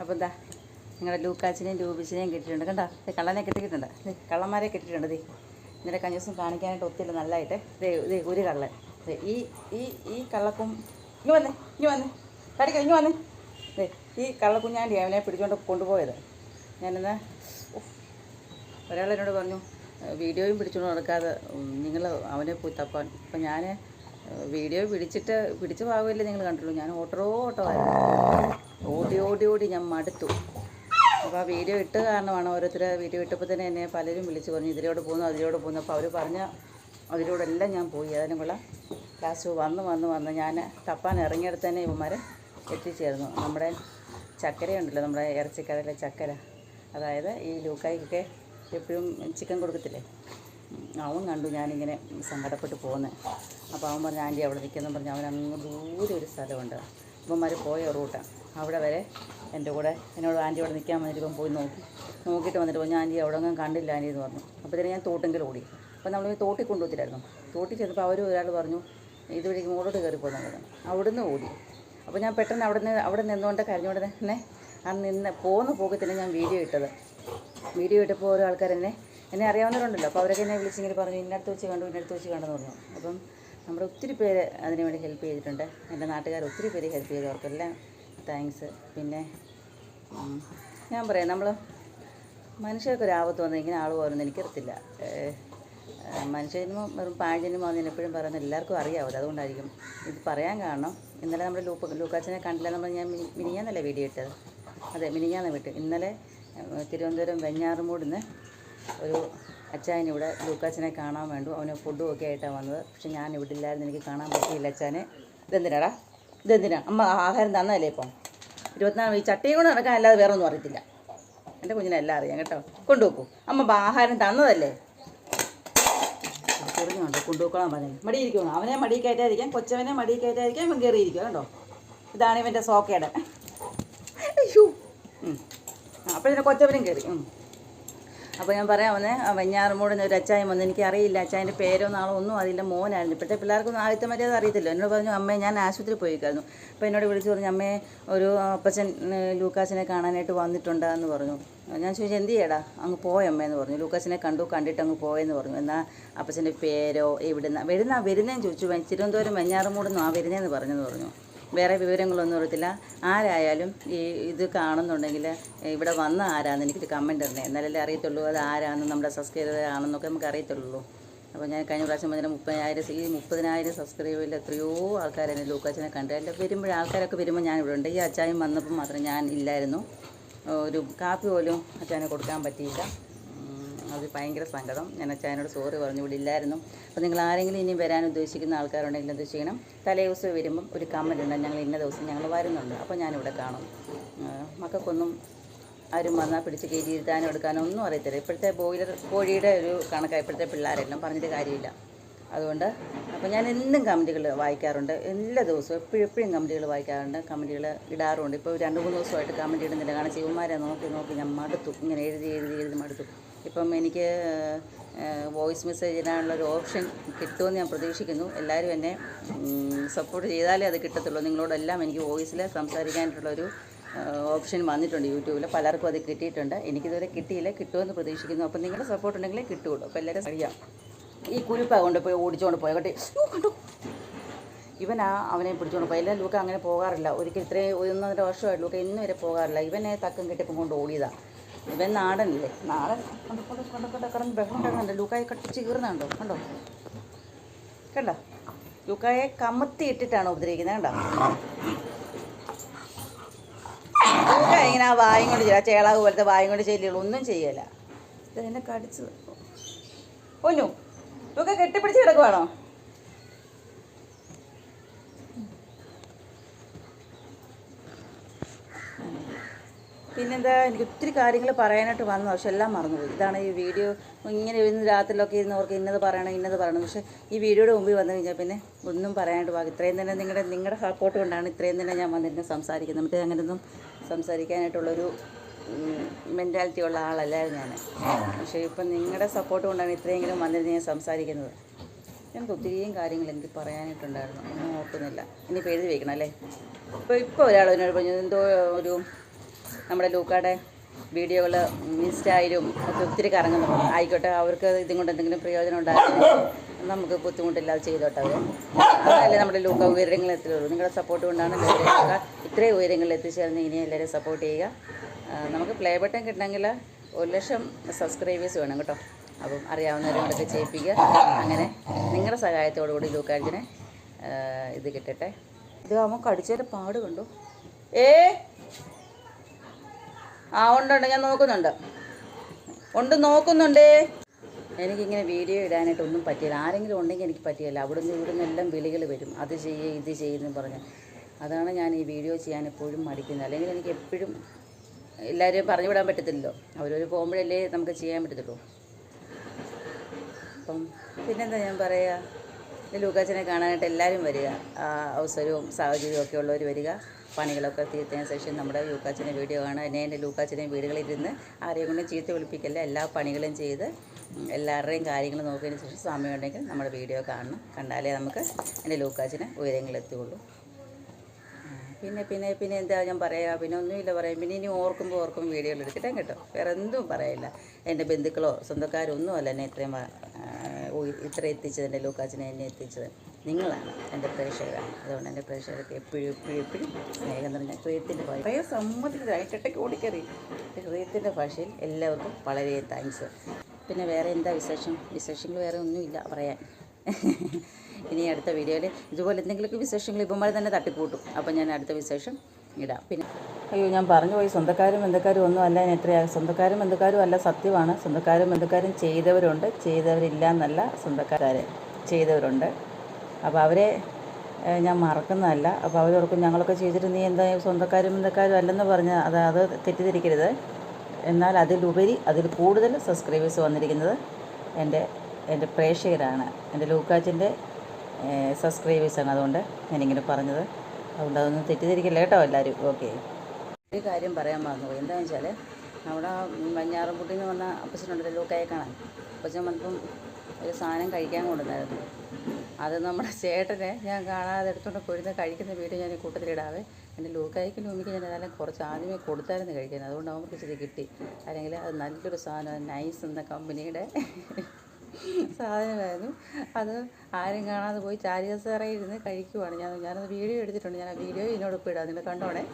അപ്പോൾ എന്താ നിങ്ങളുടെ ലൂക്കാച്ചിനെയും ലൂബിച്ചിനെയും കിട്ടിയിട്ടുണ്ട്. കണ്ടോ? കള്ളനെ കെട്ടിയിട്ടുണ്ട് കള്ളന്മാരെ കെട്ടിയിട്ടുണ്ട് ദേ. ഇന്നലെ കഴിഞ്ഞ ദിവസം കാണിക്കാനായിട്ട് ഒത്തിരി നല്ലതായിട്ട്. ദേ ദേ ഒരു കള്ളൻ. ഈ ഈ ഈ കള്ളക്കും ഇങ്ങ് വന്നേ ഇങ്ങ് വന്നേ. കടിക്കാം ഇങ്ങ് വന്നേ. ദേ ഈ കള്ളക്കുഞ്ഞാണ്ടി അവനെ പിടിച്ചുകൊണ്ട് കൊണ്ടുപോയത്. ഞാനെന്നാ. ഒരാൾ എന്നോട് പറഞ്ഞു വീഡിയോയും പിടിച്ചുകൊണ്ട് നടക്കാതെ നിങ്ങൾ അവനെ പോയി തപ്പാൻ. അപ്പം ഞാൻ വീഡിയോ പിടിച്ചിട്ട് പിടിച്ച ഭാഗമല്ലേ നിങ്ങൾ കണ്ടുള്ളൂ ഞാൻ ഓട്ടോ ഓട്ടമായിരുന്നു. ഓടി ഞാൻ മടുത്തു. അപ്പോൾ ആ വീഡിയോ ഇട്ട് കാരണമാണ് ഓരോരുത്തർ വീഡിയോ ഇട്ടപ്പോൾ തന്നെ എന്നെ പലരും വിളിച്ച് പറഞ്ഞു ഇതിലൂടെ പോകുന്നു അതിലൂടെ പോകുന്നു. അപ്പോൾ അവർ പറഞ്ഞ അതിലൂടെ എല്ലാം ഞാൻ പോയി. അതിനുള്ള ക്ലാസ് വന്ന് വന്ന് വന്ന് ഞാൻ തപ്പാൻ ഇറങ്ങിയിടത്ത് തന്നെ ഇവന്മാരെ എത്തിച്ചേർന്നു. നമ്മുടെ ചക്കരയുണ്ടല്ലോ നമ്മുടെ ഇറച്ചിക്കടയിലെ ചക്കര. അതായത് ഈ ലൂക്കായിക്കൊക്കെ എപ്പോഴും ചിക്കൻ കൊടുക്കത്തില്ലേ? അവൻ കണ്ടു ഞാനിങ്ങനെ സങ്കടപ്പെട്ട് പോകുന്നത് അപ്പോൾ അവൻ പറഞ്ഞു ആന്റി അവിടെ നിൽക്കുന്നു പറഞ്ഞു. അവൻ അങ്ങ് ദൂരെ ഒരു സ്ഥലമുണ്ട്. ഇവന്മാർ പോയ റൂട്ടാണ് അവിടെ വരെ എന്റെ കൂടെ എന്നോട് ആന്റി അവിടെ നിൽക്കാൻ വന്നിട്ട് ഇപ്പം പോയി നോക്കി. നോക്കിയിട്ട് വന്നിട്ട് പറഞ്ഞു ആന്റി അവിടെ ഒന്നും കണ്ടില്ല ആന്റി എന്ന് പറഞ്ഞു. അപ്പോൾ ഞാൻ തോട്ടെങ്കിൽ ഓടി. അപ്പോൾ നമ്മൾ തോട്ടിൽ കൊണ്ടുപോത്തില്ലായിരുന്നു തോട്ടിൽ ചെന്നപ്പോൾ അവർ ഒരാൾ പറഞ്ഞു ഇതുവഴിക്ക് മുകളോട്ട് കയറി പോകുന്ന പറഞ്ഞു അവിടുന്ന് ഓടി. അപ്പോൾ ഞാൻ പെട്ടെന്ന് അവിടെ നിന്ന് അവിടെ നിന്നുകൊണ്ട് കരഞ്ഞുകൊണ്ട് തന്നെ ആ നിന്ന് പോകുന്ന പോക്കത്തിന് ഞാൻ വീഡിയോ ഇട്ടത്. വീഡിയോ ഇട്ടപ്പോൾ ഓരോ ആൾക്കാർ എന്നെ എന്നെ അറിയാവുന്നവരുണ്ടല്ലോ. അപ്പോൾ അവരൊക്കെ എന്നെ വിളിച്ചിങ്ങനെ പറഞ്ഞു ഇന്നടുത്ത് വെച്ച് കണ്ടു ഇന്നടുത്ത് വെച്ച് കണ്ടെന്ന് പറഞ്ഞു. അപ്പം നമ്മുടെ ഒത്തിരി പേര് അതിനു വേണ്ടി ഹെൽപ്പ് ചെയ്തിട്ടുണ്ട്. എന്റെ നാട്ടുകാർ ഒത്തിരി പേര് ഹെൽപ്പ് ചെയ്തവർക്കെല്ലാം താങ്ക്സ് പിന്നെ ഞാൻ പറയാം നമ്മൾ മനുഷ്യർക്ക് ഒരു ആപത്ത് വന്നാൽ ഇങ്ങനെ ആൾ പോകുമെന്ന് എനിക്കറിയത്തില്ല. മനുഷ്യജന്മം വെറും പാഴ്ജന്മം എന്ന് എപ്പോഴും പറയുന്നത് എല്ലാവർക്കും അറിയാവത് അതുകൊണ്ടായിരിക്കും ഇത് പറയാൻ കാരണം. ഇന്നലെ നമ്മുടെ ലൂപ്പ് ലൂക്കാച്ചനെ കണ്ടില്ല നമ്മൾ ഞാൻ മിനി മിനിഞ്ഞാന്നല്ലേ വീഡിയോ ഇട്ടത്? അതെ മിനിഞ്ഞാന്ന് വിട്ടു ഇന്നലെ തിരുവനന്തപുരം വെഞ്ഞാറുമൂടിന്ന് ഒരു അച്ചായൻ ഇവിടെ ലൂക്കാച്ചനെ കാണാൻ വേണ്ടു. അവന് ഫുഡും ഒക്കെ ആയിട്ടാണ് വന്നത്. പക്ഷെ ഞാൻ ഇവിടെ ഇല്ലായിരുന്നു. എനിക്ക് കാണാൻ പറ്റിയില്ല അച്ചാനെ ഇതെന്തിനാടാ? ഇതെന്തിനാ? അമ്മ ആഹാരം തന്നതല്ലേ ഇപ്പം? ഇരുപത്തിനാല് ഈ ചട്ടിയും കൊണ്ട് നടക്കാൻ അല്ലാതെ വേറെ ഒന്നും അറിയത്തില്ല. എന്റെ കുഞ്ഞിനെല്ലാം അറിയാം കേട്ടോ. കൊണ്ടുപോക്കൂ അമ്മ ആഹാരം തന്നതല്ലേ? ചെറിയുണ്ട് കൊണ്ടുപോക്കണം പറഞ്ഞു. മടിയിരിക്കുന്നു അവനെ മടി കയറ്റാതിരിക്കാൻ കൊച്ചവനെ മടി കയറ്റാതിരിക്കാൻ ഇവൻ കയറിയിരിക്കുക കേട്ടോ ഇതാണ് ഇവന്റെ സോക്കേടെ അയ്യോ. അപ്പോൾ ഇതിനെ കൊച്ചവനും കയറി. അപ്പോൾ ഞാൻ പറയാം അവനെ വെഞ്ഞാറമൂട് ഒരു അച്ചായൻ വന്നു എനിക്ക് അറിയില്ല അച്ചായന്റെ പേരോ നാളോ ഒന്നും അതില്ല മോനായിരുന്നു. ഇപ്പോഴത്തെ പിള്ളേർക്കൊന്നും ആദ്യത്തെ മര്യാദ അറിയത്തില്ല. എന്നോട് പറഞ്ഞു അമ്മേ ഞാൻ ആശുപത്രി പോയിക്കായിരുന്നു അപ്പോൾ എന്നോട് വിളിച്ചു പറഞ്ഞു അമ്മേ ഒരു അപ്പച്ചൻ ലൂക്കാസിനെ കാണാനായിട്ട് വന്നിട്ടുണ്ട് എന്ന് പറഞ്ഞു. ഞാൻ ചോദിച്ചു എന്ത് ചെയ്യടാ? അങ്ങ് പോയമ്മേ എന്ന് പറഞ്ഞു. ലൂക്കാസിനെ കണ്ടു കണ്ടിട്ട് അങ്ങ് പോയെന്ന് പറഞ്ഞു. എന്നാൽ അപ്പച്ചന്റെ പേരോ എവിടുന്ന വരുന്ന വരുന്നതെന്ന് ചോദിച്ചു. തിരുവനന്തപുരം വെഞ്ഞാറമൂടുന്നു ആ വരുന്നതെന്ന് പറഞ്ഞെന്ന് പറഞ്ഞു. വേറെ വിവരങ്ങളൊന്നും അറിയത്തില്ല. ആരായാലും ഈ ഇത് കാണുന്നുണ്ടെങ്കിൽ ഇവിടെ വന്ന ആരാന്ന് എനിക്കൊരു കമന്റ് ഇടണേ. എന്നാലല്ലേ അറിയത്തുള്ളൂ അത് ആരാന്ന് നമ്മുടെ സബ്സ്ക്രൈബർ ആണെന്നൊക്കെ നമുക്ക് അറിയത്തുള്ളൂ. അപ്പോൾ ഞാൻ കഴിഞ്ഞ പ്രാവശ്യം പറഞ്ഞ മുപ്പതിനായിരം ഈ മുപ്പതിനായിരം സബ്സ്ക്രൈബിൽ എത്രയോ ആൾക്കാർ എന്നെ ലൂക്കാച്ചനെ കണ്ടു. എന്റെ വരുമ്പോൾ ആൾക്കാരൊക്കെ വരുമ്പോൾ ഞാൻ ഇവിടെ ഉണ്ട്. ഈ അച്ചായം വന്നപ്പോൾ മാത്രം ഞാൻ ഇല്ലായിരുന്നു. ഒരു കാപ്പി പോലും അച്ചാനെ കൊടുക്കാൻ പറ്റിയില്ല. അത് ഭയങ്കര സങ്കടം. ഞാൻ അച്ചായനോട് സോറി പറഞ്ഞു ഇവിടെ ഇല്ലായിരുന്നു. അപ്പോൾ നിങ്ങൾ ആരെങ്കിലും ഇനി വരാൻ ഉദ്ദേശിക്കുന്ന ആൾക്കാരുണ്ടെങ്കിൽ എന്ത് ചെയ്യണം? തലേ ദിവസം വരുമ്പം ഒരു കമന്റ് ഉണ്ട് ഞങ്ങൾ ഇന്ന ദിവസം ഞങ്ങൾ വരുന്നുണ്ട്. അപ്പോൾ ഞാനിവിടെ കാണും. മക്കൾക്കൊന്നും ആരും വന്നാൽ പിടിച്ച് കയറ്റി ഇരുത്താനോ എടുക്കാനോ ഒന്നും അറിയത്തില്ല. ഇപ്പോഴത്തെ ബോയിലർ കോഴിയുടെ ഒരു കണക്കാണ് ഇപ്പോഴത്തെ പിള്ളേരെല്ലാം പറഞ്ഞിട്ട് കാര്യമില്ല. അതുകൊണ്ട് അപ്പോൾ ഞാൻ എന്നും കമന്റുകൾ വായിക്കാറുണ്ട്. എല്ലാ ദിവസവും എപ്പോഴും എപ്പോഴും കമന്റുകൾ വായിക്കാറുണ്ട്. കമന്റുകൾ ഇടാറുണ്ട്. ഇപ്പോൾ രണ്ട് മൂന്ന് ദിവസമായിട്ട് കമന്റ് ഇടുന്നില്ല. കാരണം ശിവന്മാരെ നോക്കി നോക്കി ഞാൻ മടുത്തു. ഇങ്ങനെ എഴുതി എഴുതി എഴുതി മടുത്തു. ഇപ്പം എനിക്ക് വോയിസ് മെസ്സേജ് ഇടാനുള്ളൊരു ഓപ്ഷൻ കിട്ടുമെന്ന് ഞാൻ പ്രതീക്ഷിക്കുന്നു. എല്ലാവരും എന്നെ സപ്പോർട്ട് ചെയ്താലേ അത് കിട്ടത്തുള്ളൂ. നിങ്ങളോടെല്ലാം എനിക്ക് വോയിസിൽ സംസാരിക്കാനായിട്ടുള്ളൊരു ഓപ്ഷൻ വന്നിട്ടുണ്ട് യൂട്യൂബിൽ പലർക്കും അത് കിട്ടിയിട്ടുണ്ട്. എനിക്കിതുവരെ കിട്ടിയില്ല. കിട്ടുമെന്ന് പ്രതീക്ഷിക്കുന്നു. അപ്പം നിങ്ങളുടെ സപ്പോർട്ട് ഉണ്ടെങ്കിലേ കിട്ടുകയുള്ളൂ. അപ്പോൾ എല്ലാവരും അറിയാം. ഈ കുരുപ്പ കൊണ്ടുപോയി ഓടിച്ചുകൊണ്ട് പോയി. കേട്ടെ കണ്ടു? ഇവൻ ആ അവനെ പിടിച്ചുകൊണ്ട് പോയി. എല്ലാ ലൂക്ക അങ്ങനെ പോകാറില്ല. ഒരിക്കൽ ഇത്രയും ഒന്നര വർഷമായിട്ട് ലൂക്ക ഇന്നുവരെ പോകാറില്ല. ഇവനെ തക്കം കെട്ടിപ്പം കൊണ്ട് ഓടിയതാ. ഇവൻ നാടനല്ലേ? നാടൻ. കൊണ്ട് കൊണ്ട് കൊണ്ട് കിടന്ന് ബഹളം കീറുന്നുണ്ടോ? കണ്ടോ? കണ്ടോ? ലൂക്കായെ കമത്തി ഇട്ടിട്ടാണ് ഉപദ്രവിക്കുന്നത് കണ്ടോ? ഇങ്ങനെ ആ വായും കൊണ്ട് ചെയ്യില്ല ചേളാവ് പോലത്തെ വായും കൊണ്ട് ചെയ്യലുള്ളൂ ഒന്നും ചെയ്യല ഇത് എന്നെ കടിച്ചത്. ഒന്നു ലൂക്ക കെട്ടിപ്പിടിച്ച് കിടക്കുവാണോ? പിന്നെന്താ എനിക്ക് ഒത്തിരി കാര്യങ്ങൾ പറയാനായിട്ട് വന്നു പക്ഷെ എല്ലാം മറന്നുപോയി. ഇതാണ് ഈ വീഡിയോ. ഇങ്ങനെ ഇന്ന് രാത്രിയിലൊക്കെ ഇരുന്ന് ഓർക്ക് ഇന്നത് പറയണം ഇന്നത് പറയണം. പക്ഷേ ഈ വീഡിയോയുടെ മുമ്പിൽ വന്നു കഴിഞ്ഞാൽ പിന്നെ ഒന്നും പറയാനായിട്ട് വാ ഇത്രയും തന്നെ നിങ്ങളുടെ നിങ്ങളുടെ സപ്പോർട്ട് കൊണ്ടാണ് ഇത്രയും തന്നെ ഞാൻ വന്നിരുന്നത് സംസാരിക്കുന്നത്. മറ്റേ അങ്ങനെയൊന്നും സംസാരിക്കാനായിട്ടുള്ളൊരു മെന്റാലിറ്റി ഉള്ള ആളല്ലായിരുന്നു ഞാൻ പക്ഷേ ഇപ്പം നിങ്ങളുടെ സപ്പോർട്ട് കൊണ്ടാണ് ഇത്രയെങ്കിലും വന്നിരുന്ന് ഞാൻ സംസാരിക്കുന്നത്. എനിക്ക് ഒത്തിരിയും കാര്യങ്ങൾ എനിക്ക് പറയാനായിട്ടുണ്ടായിരുന്നു. ഒന്നും ഓർക്കുന്നില്ല. ഇനി പേര് വയ്ക്കണം അല്ലേ? ഇപ്പോൾ ഇപ്പോൾ ഒരാൾ എന്നോട് പറഞ്ഞു എന്തോ ഒരു നമ്മുടെ ലൂക്കാടെ വീഡിയോകൾ ഇൻസ്റ്റയിലും ഒക്കെ ഒത്തിരി കറങ്ങുന്നുണ്ട്. ആയിക്കോട്ടെ അവർക്ക് ഇതും കൊണ്ട് എന്തെങ്കിലും പ്രയോജനം ഉണ്ടാകും നമുക്ക് ബുദ്ധിമുട്ടില്ലാതെ ചെയ്തോട്ടെ അവർ അതല്ലേ നമ്മുടെ ലൂക്ക ഉയരങ്ങളിൽ എത്തുകയുള്ളൂ നിങ്ങളുടെ സപ്പോർട്ട് കൊണ്ടാണ് ലൂക്ക ഇത്രയും ഉയരങ്ങളിൽ എത്തിച്ചേർന്ന് ഇനി എല്ലാവരും സപ്പോർട്ട് ചെയ്യുക. നമുക്ക് പ്ലേ ബട്ടൺ കിട്ടണമെങ്കിൽ ഒരു ലക്ഷം സബ്സ്ക്രൈബേഴ്സ് വേണം കേട്ടോ. അപ്പം അറിയാവുന്നവരെ കൊണ്ടൊക്കെ ചെയ്യിപ്പിക്കുക. അങ്ങനെ നിങ്ങളുടെ സഹായത്തോടു കൂടി ലൂക്കാഴ്ചനെ ഇത് കിട്ടട്ടെ. ഇത് ആകുമ്പോൾ കടിച്ചതിന്റെ പാട് കണ്ടു. ഏ? ആ ഉണ്ട് ഞാൻ നോക്കുന്നുണ്ട്. ഉണ്ട് നോക്കുന്നുണ്ടേ. എനിക്കിങ്ങനെ വീഡിയോ ഇടാനായിട്ട് ഒന്നും പറ്റിയില്ല. ആരെങ്കിലും ഉണ്ടെങ്കിൽ എനിക്ക് പറ്റിയില്ല. അവിടുന്ന് ഇവിടുന്ന് എല്ലാം വിളികൾ വരും. അത് ചെയ്യേ ഇത് ചെയ്യുന്നു പറഞ്ഞ്. അതാണ് ഞാൻ ഈ വീഡിയോ ചെയ്യാൻ എപ്പോഴും മടിക്കുന്നത്. അല്ലെങ്കിൽ എനിക്ക് എപ്പോഴും എല്ലാവരെയും പറഞ്ഞു വിടാൻ പറ്റത്തില്ലല്ലോ. അവരൊരു പോകുമ്പോഴല്ലേ നമുക്ക് ചെയ്യാൻ പറ്റത്തുള്ളൂ. അപ്പം പിന്നെന്താ ഞാൻ പറയുക ലൂക്കാച്ചനെ കാണാനായിട്ട് എല്ലാവരും വരിക. അവസരവും സാഹചര്യവും ഒക്കെ ഉള്ളവർ വരിക. പണികളൊക്കെ തീർത്തതിന് ശേഷം നമ്മുടെ ലൂക്കാച്ചനെ വീഡിയോ ആണ് എന്നെ എന്റെ ലൂക്കാച്ചനെ വീടുകളിലിരുന്ന് ആരെയും കൊണ്ട് ചീത്ത വിളിപ്പിക്കല്ല. എല്ലാ പണികളും ചെയ്ത് എല്ലാവരുടെയും കാര്യങ്ങൾ നോക്കിയതിന് ശേഷം സമയമുണ്ടെങ്കിൽ നമ്മുടെ വീഡിയോ കാണണം. കണ്ടാലേ നമുക്ക് എന്റെ ലൂക്കാച്ചന് ഉയരങ്ങളെത്തുള്ളൂ പിന്നെ പിന്നെ പിന്നെ എന്താ ഞാൻ പറയുക പിന്നെ ഒന്നുമില്ല പറയാം. പിന്നെ ഇനി ഓർക്കുമ്പോൾ ഓർക്കും വീഡിയോകൾ എടുക്കട്ടെ കേട്ടോ. വേറെ എന്തും പറയില്ല. എന്റെ ബന്ധുക്കളോ സ്വന്തക്കാരോ ഒന്നുമല്ല എന്നെ ഇത്രയും ഇത്ര എത്തിച്ചത് എന്റെ ലൂക്കാച്ചിനെ എന്നെ എത്തിച്ചത്. നിങ്ങളാണ് എന്റെ പ്രേക്ഷകരാണ്. അതുകൊണ്ട് എന്റെ പ്രേക്ഷകർക്ക് എപ്പോഴും എപ്പോഴും എപ്പോഴും സ്നേഹം നിറഞ്ഞ ഹൃദയത്തിന്റെ ഭാഷ. കുറേ സമ്മതിച്ചതായിട്ടൊക്കെ ഓടിക്കറി. ഹൃദയത്തിന്റെ ഭാഷയിൽ എല്ലാവർക്കും വളരെ താങ്ക്സ് പിന്നെ വേറെ എന്താ വിശേഷം? വിശേഷങ്ങൾ വേറെ ഒന്നുമില്ല പറയാൻ. ഇനി അടുത്ത വീഡിയോയിൽ ഇതുപോലെ എന്തെങ്കിലുമൊക്കെ വിശേഷങ്ങൾ ഇപ്പം തന്നെ തട്ടിക്കൂട്ടും അപ്പോൾ ഞാൻ അടുത്ത വിശേഷം ഇടാം. പിന്നെ അയ്യോ ഞാൻ പറഞ്ഞു പോയി. സ്വന്തക്കാരും ബന്ധക്കാരും ഒന്നും അല്ല ഞാൻ എത്രയാ. സ്വന്തക്കാരും ബന്ധക്കാരും അല്ല സത്യമാണ്. സ്വന്തക്കാരും ബന്ധക്കാരും ചെയ്തവരുണ്ട്. ചെയ്തവരില്ല എന്നല്ല സ്വന്തക്കാരെ. ചെയ്തവരുണ്ട്. അപ്പോൾ അവരെ ഞാൻ മറക്കുന്നതല്ല. അപ്പോൾ അവരോർക്കും ഞങ്ങളൊക്കെ ചെയ്തിട്ട് നീ എന്താ സ്വന്തക്കാരും ബന്ധക്കാരും അല്ലെന്ന് പറഞ്ഞ് അത് അത് തെറ്റിദ്ധരിക്കരുത്. എന്നാൽ അതിലുപരി അതിൽ കൂടുതൽ സബ്സ്ക്രൈബേഴ്സ് വന്നിരിക്കുന്നത് എന്റെ എന്റെ പ്രേക്ഷകരാണ്. എന്റെ ലൂക്കാച്ചിന്റെ സബ്സ്ക്രൈബേഴ്സാണ് അതുകൊണ്ട് ഞാനിങ്ങനെ പറഞ്ഞത്. അതുകൊണ്ട് അതൊന്നും തെറ്റിദ്ധരിക്കില്ല കേട്ടോ എല്ലാവരും. ഓക്കെ. ഒരു കാര്യം പറയാൻ മറന്നുപോയി. എന്താണെന്ന് വെച്ചാൽ അവിടെ മഞ്ഞാറൻകുട്ടിയിൽ നിന്ന് വന്ന അപ്പച്ചനുണ്ടല്ലോ ലൂക്കായെ കാണാൻ. അപ്പച്ചൻ വന്നപ്പം ഒരു സാധനം കഴിക്കാൻ കൊണ്ടുവന്നായിരുന്നു. അത് നമ്മുടെ ചേട്ടനെ ഞാൻ കാണാതെ എടുത്തുകൊണ്ട് പോയിരുന്ന് കഴിക്കുന്ന വീഡിയോ ഞാൻ കൂട്ടത്തിലിടാവേ എന്റെ ലൂക്കായിക്കും ലൂമിക്ക് ഞാൻ ഏതായാലും കുറച്ച് ആദ്യമേ കൊടുത്തായിരുന്നു കഴിക്കാൻ. അതുകൊണ്ട് അവർക്ക് ഇച്ചിരി കിട്ടി. അല്ലെങ്കിൽ അത് നല്ലൊരു സാധനം നൈസ് എന്ന കമ്പനിയുടെ സാധനമായിരുന്നു. അത് ആരും കാണാതെ പോയി ചാരികസേറയിൽ ഇരുന്ന് കഴിക്കുവാണ്. ഞാൻ ഞാനത് വീഡിയോ എടുത്തിട്ടുണ്ട്. ഞാൻ ആ വീഡിയോ ഇതിനോടൊപ്പം ഇടാം. നിങ്ങൾ കണ്ടോണേ?